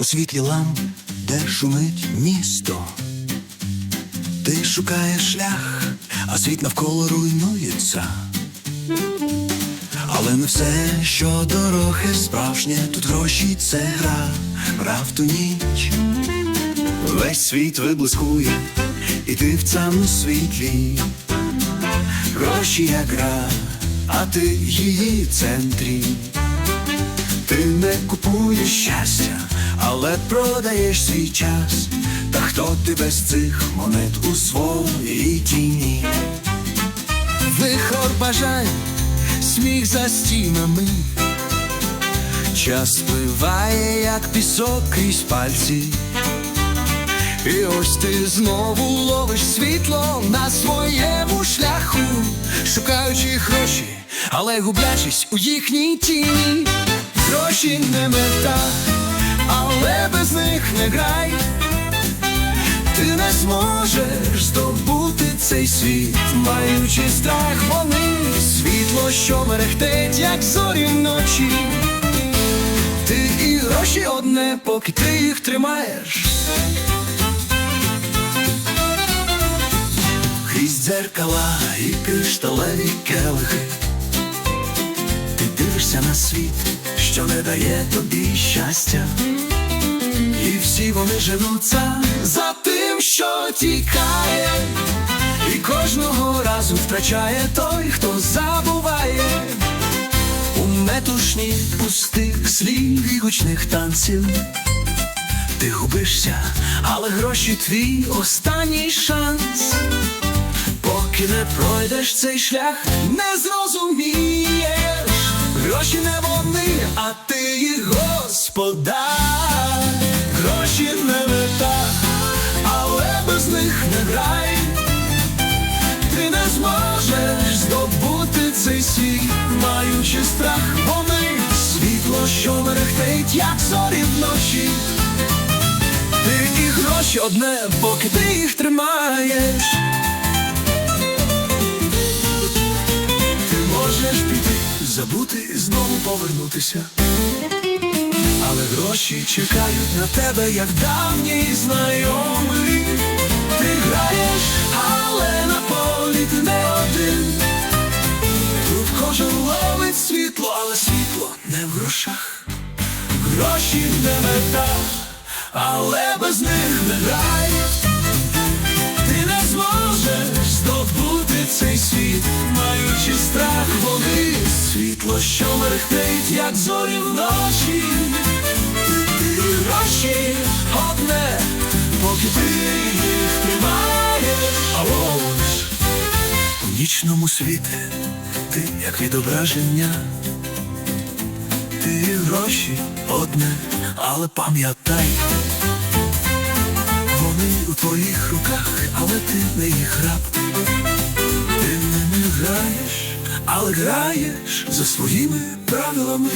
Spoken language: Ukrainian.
у світлі ламп, де шумить місто. Ти шукаєш шлях, а світ навколо руйнується. Але не все, що дороги справжнє, тут гроші це гра, гра в ту ніч. Весь світ виблискує, і ти в цьому світлі. Гроші як гра, а ти її в центрі. Ти не купуєш щастя, але продаєш свій час. Та хто ти без цих монет у своїй тіні? Вихор бажань, сміх за стінами. Час спливає, як пісок крізь пальці. І ось ти знову ловиш світло на своєму шляху, шукаючи гроші, але гублячись у їхній тіні. Гроші не мета, але без них не грай. Ти не зможеш здобути цей світ, маючи страх, вони світло, що мерехтить, як зорі вночі. Ти і гроші одне, поки ти їх тримаєш. Крізь дзеркала і кришталеві келихи Ти дивишся на світ, що не дає тобі щастя, і всі вони женуться за тим, що тікає, і кожного разу втрачає той, хто забуває у метушні пустих слів і гучних танців. Ти губишся, але гроші твій останній шанс. Поки не пройдеш цей шлях, не зрозумієш. Гроші не вони, а ти їх господар. Гроші не мета, але без них не грай. Ти не зможеш здобути цей світ, маючи страх, вони світло, що мерехтить, як зорі вночі. Ти і гроші одне, поки ти їх тримаєш. Ти можеш піти, забути повернутися. Але гроші чекають на тебе, як давній знайомий. Ти граєш, але на полі ти не один. Тут кожен ловить світло, але світло не в грошах. Гроші не мета, але без них не грай. Ти не зможеш що мерехтить, як зорі вночі. Ти гроші одне, поки ти їх тримаєш. А ось у нічному світі ти як відображення. Ти гроші одне, але пам'ятай. Вони у твоїх руках, але ти не їх раб. Ти ними граєш, але граєш за своїми правилами.